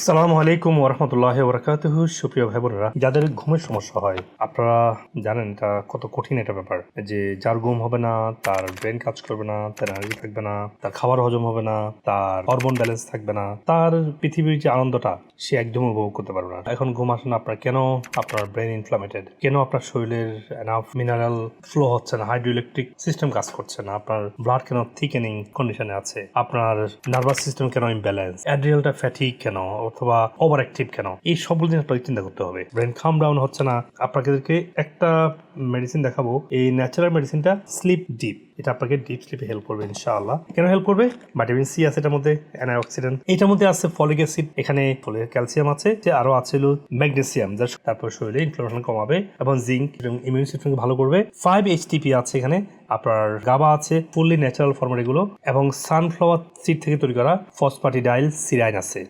সালামু আলাইকুম ওরহমতুল্লাহ বরকাতুহ সুপ্রিয় ভাই বোনেরা যাদের ঘুমের সমস্যা হয়, আপনারা জানেন এটা কত কঠিন একটা ব্যাপার। যে যার ঘুম হবে না, তার ব্রেন কাজ করবে না, তার এনার্জি থাকবে না, তার খাবার হজম হবে না, তার হরমোন ব্যালেন্স থাকবে না, তার পৃথিবীর যে আনন্দটা, সে একদম উপভোগ করতে পারবে না। এখন ঘুম আসে না, আপনার কেন? আপনার ব্রেন ইনফ্লামেটেড কেন আপনার শরীরের এনাফ মিনারেল ফ্লো হচ্ছে না? হাইড্রো ইলেকট্রিক সিস্টেম কাজ করছে না। আপনার ব্লাড কেন থিকেনিং কন্ডিশনে আছে? আপনার নার্ভাস সিস্টেম কেন ইমব্যালেন্স অ্যাড্রিয়ালটা ফ্যাটিক কেন? অথবা ওভার অ্যাক্টিভ কেন? এই সবগুলো জিনিস আপনাকে চিন্তা করতে হবে। ব্রেন খাম ডাউন হচ্ছে না। আপনাদেরকে একটা মেডিসিন দেখাবো। এই ন্যাচারাল মেডিসিনটা স্লিপ ডিপ এটা আপনাকে ডিপ স্লিপে হেল্প করবে, ইনশাআল্লাহ। কেন হেল্প করবে? ভিটামিন সি আছে এটার মধ্যে অ্যান্টিঅক্সিডেন্ট এটার মধ্যে আছে ফলিক অ্যাসিড এখানে ফলিক ক্যালসিয়াম আছে, যে আরও আছে হলো ম্যাগনেসিয়াম যা তারপর শরীরে ইনফ্লামেশন কমাবে এবং জিঙ্ক এবং ইমিউন সিস্টেমকে ভালো করবে। ফাইভ এইচটিপি আছে এখানে। আপনার গাবা আছে ফুললি ন্যাচারাল ফর্মেট এগুলো। এবং সানফ্লাওয়ার সিড থেকে তৈরি করা ফসফাটিডাইল সিরাইন আছে।